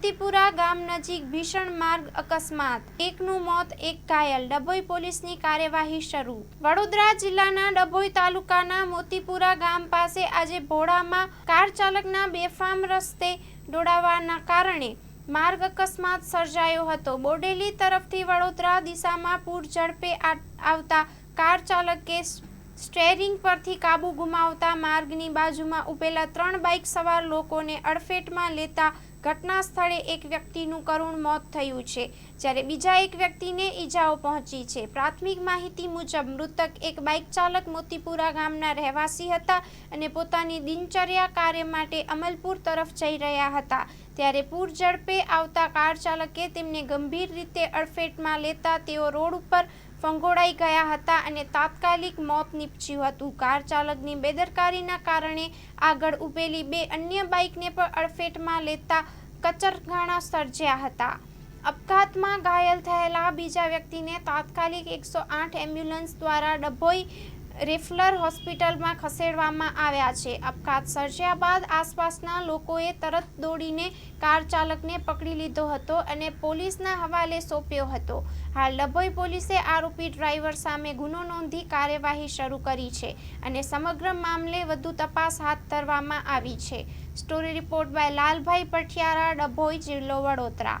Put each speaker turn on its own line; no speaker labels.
મોતીપુરા ગામ નજીક ભીષણ માર્ગ અકસ્માત. એકનું મોત, એક ઘાયલ. ડભોઈ પોલીસની કાર્યવાહી શરૂ. વડોદરા જિલ્લાના ડભોઈ તાલુકાના મોતીપુરા ગામ પાસે આજે ભોળામાં કાર ચાલકના બેફામ રસ્તે દોડાવાના કારણે માર્ગ અકસ્માત સર્જાયો હતો. બોડેલી તરફથી વડોદરા દિશામાં પૂર ઝડપે આવતા કાર ચાલકે સ્ટેરિંગ પરથી કાબુ ગુમાવતા માર્ગની બાજુમાં ઉભેલા ત્રણ બાઇક સવાર લોકોને અડફેટમાં લેતા ઘટના સ્થળે એક વ્યક્તિનું કરુણ મોત થયું છે, જ્યારે બીજા એક વ્યક્તિને ઈજાઓ પહોંચી છે. પ્રાથમિક માહિતી મુજબ, મૃતક એક બાઇક ચાલક મોતીપુરા ગામના રહેવાસી હતા અને પોતાની દિનચર્યા કાર્ય માટે અમલપુર તરફ જઈ રહ્યા હતા. ત્યારે પૂર ઝડપે આવતા કાર ચાલકે તેમને ગંભીર રીતે અડફેટમાં લેતા તેઓ રોડ ઉપર ફંગોળાઈ ગયા હતા અને તાત્કાલિક મોત નીપજ્યું હતું. કાર ચાલકની બેદરકારીના કારણે આગળ ઊભેલી બે અન્ય બાઇકને પણ અડફેટમાં લેતા કચરઘાણા સર્જ્યા હતા. અપઘાતમાં ઘાયલ થયેલા બીજા વ્યક્તિને તાત્કાલિક એકસો આઠ એમ્બ્યુલન્સ દ્વારા ડભોઈ રેફલર હોસ્પિટલમાં ખસેડવામાં આવ્યા છે. અપઘાત સર્જ્યા બાદ આસપાસના લોકોએ તરત દોડીને કાર ચાલકને પકડી લીધો હતો અને પોલીસના હવાલે સોંપ્યો હતો. હાલ ડભોઈ પોલીસે આરોપી ડ્રાઈવર સામે ગુનો નોંધી કાર્યવાહી શરૂ કરી છે અને સમગ્ર મામલે વધુ તપાસ હાથ ધરવામાં આવી છે. Story report by Lalbhai Pathiyara, Dabhoi, જિલ્લો વડોદરા.